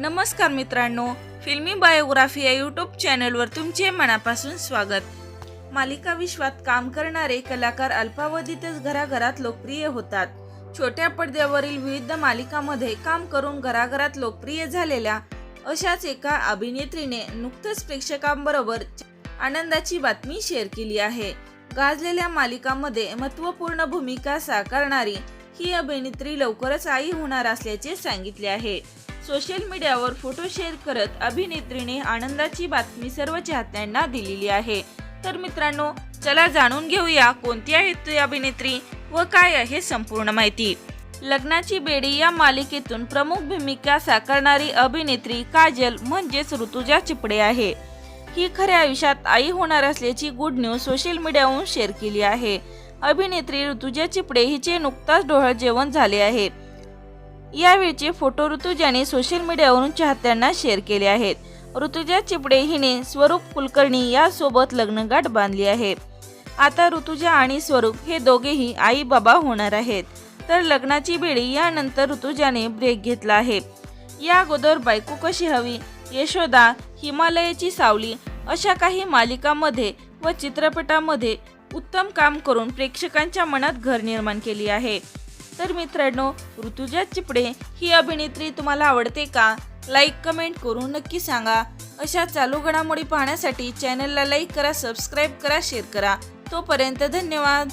नमस्कार मित्रांनो फिल्मी बायोग्राफी या यूट्यूब चॅनलवर तुमचे मनापासून स्वागत. मालिका विश्वात काम करणारे कलाकार अल्पावधीतच घराघरात लोकप्रिय होतात. छोट्या पडद्यावरील विविध मालिकामध्ये काम करून घराघरात लोकप्रिय झालेल्या अशाच एका अभिनेत्रीने नुकतंच प्रेक्षकांबरोबर आनंदाची बातमी शेअर केली आहे. गाजलेल्या मालिकामध्ये महत्त्वपूर्ण भूमिका साकारणारी ही अभिनेत्री लवकरच आई होणार असल्याचे सांगितले आहे. सोशल मीडियावर फोटो शेअर करत अभिनेत्रीने आनंदाची बातमी सर्व चाहत्यांना दिलेली आहे. तर मित्रांनो चला जाणून घेऊया कोणती आहे ती अभिनेत्री व काय आहे संपूर्ण माहिती. लग्नाची बेडी या मालिकेतून प्रमुख भूमिका साकारणारी अभिनेत्री काजल म्हणजेच ऋतुजा चिपडे आहे. ही खऱ्या आयुष्यात आई होणार असल्याची गुड न्यूज सोशल मीडियावरून शेअर केली आहे. अभिनेत्री ऋतुजा चिपडे हिचे नुकताच डोळं जेवण झाले आहे. यावेळचे फोटो ऋतुजाने सोशल मीडियावरून चाहत्यांना शेअर केले आहेत. ऋतुजा चिपडे हिने स्वरूप कुलकर्णी यासोबत लग्नगाठ बांधली आहे. आता ऋतुजा आणि स्वरूप हे दोघेही आई बाबा होणार आहेत. तर लग्नाची वेळी यानंतर ऋतुजाने ब्रेक घेतला आहे. या अगोदर बायको कशी हवी? यशोदा हिमालयाची सावली अशा काही मालिकांमध्ये व चित्रपटामध्ये उत्तम काम करून प्रेक्षकांच्या मनात घर निर्माण केली आहे. तर मित्रांनो ऋतुजा चिपडे ही अभिनेत्री तुम्हाला आवडते का? लाईक कमेंट करून नक्की सांगा. अशा चालू घडामोडी पाहण्यासाठी चॅनलला लाईक करा सबस्क्राईब करा शेअर करा. तोपर्यंत धन्यवाद.